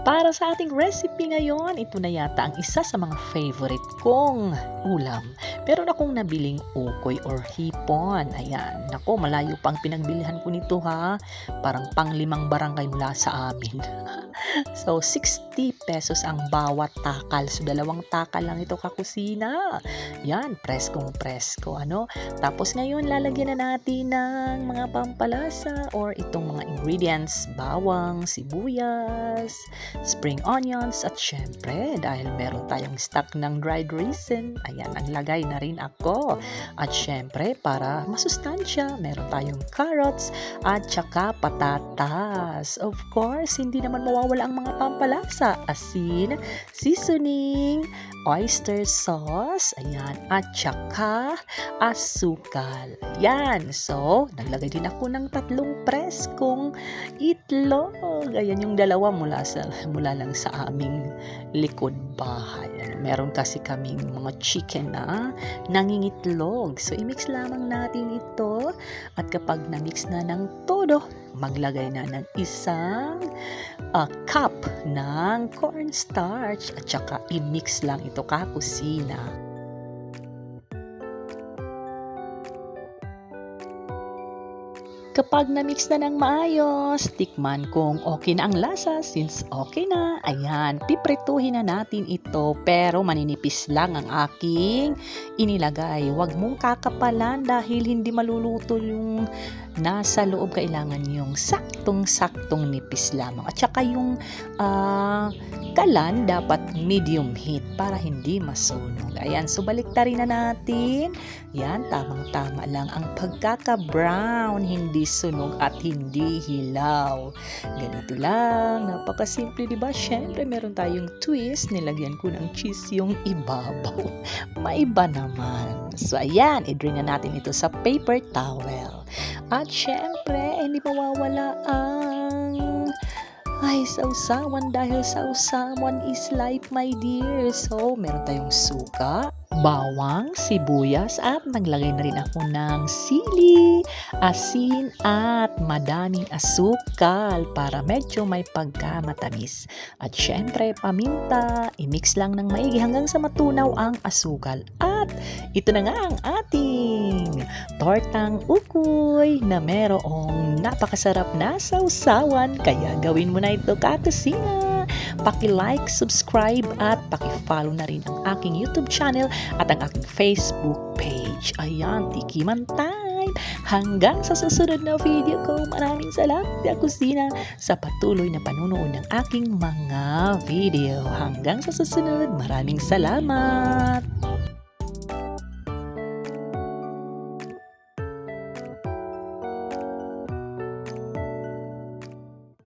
Para sa ating recipe ngayon, ito na yata ang isa sa mga favorite kong ulam. Meron akong nabiling ukoy or hipon. Ayan. Nako, malayo pang pinagbilihan ko nito ha. Parang panglimang barangay mula sa amin. so, 60 pesos ang bawat takal. So, dalawang takal lang ito kakusina. Yan, preskong presko. Ano? Tapos ngayon, lalagyan na natin ng mga pampalasa or itong mga ingredients. Bawang, sibuyas, spring onions, at syempre, dahil meron tayong stock ng dried raisin, ayan, ang lagay na rin ako. At syempre, para masustansya, meron tayong carrots at saka patatas. Of course, hindi naman mawawala ang mga pampalasa. Asin, seasoning, oyster sauce, ayan, at saka asukal. Yan. So, naglagay din ako ng tatlong preskong itlog. Ayan yung dalawa mula sa mula lang sa aming likod bahay. Ano, meron kasi kaming mga chicken na nangingitlog. So, i-mix lamang natin ito. At kapag na-mix na ng todo, maglagay na ng isang uh, cup ng cornstarch at saka i-mix lang ito kakusina. Kapag na-mix na ng maayos, tikman kung okay na ang lasa. Since okay na, ayan, piprituhin na natin ito. Pero maninipis lang ang aking inilagay. Huwag mong kakapalan dahil hindi maluluto yung nasa loob. Kailangan yung saktong-saktong nipis lamang. At saka yung uh, kalan dapat medium heat para hindi masunog. Ayan, so baliktarin na natin. Yan, tamang-tama lang ang pagkaka-brown, hindi sunog at hindi hilaw. Ganito lang, napakasimple, di ba? Syempre, meron tayong twist, nilagyan ko ng cheese yung ibabaw. Maiba naman. So, ayan, i-drain na natin ito sa paper towel. At syempre, hindi mawawala ang ay, sausawan dahil sausawan is life, my dear. So, meron tayong suka, bawang, sibuyas, at naglagay na rin ako ng sili, asin, at madaming asukal para medyo may pagkamatamis. At syempre, paminta, imix lang ng maigi hanggang sa matunaw ang asukal. At ito na nga ang ating tortang ukoy na merong napakasarap na sausawan. Kaya gawin mo na ito kakusina. Paki-like, subscribe at paki-follow na rin ang aking YouTube channel at ang aking Facebook page. Ayan, tikiman time! Hanggang sa susunod na video ko, maraming salamat sa kusina sa patuloy na panunood ng aking mga video. Hanggang sa susunod, maraming salamat!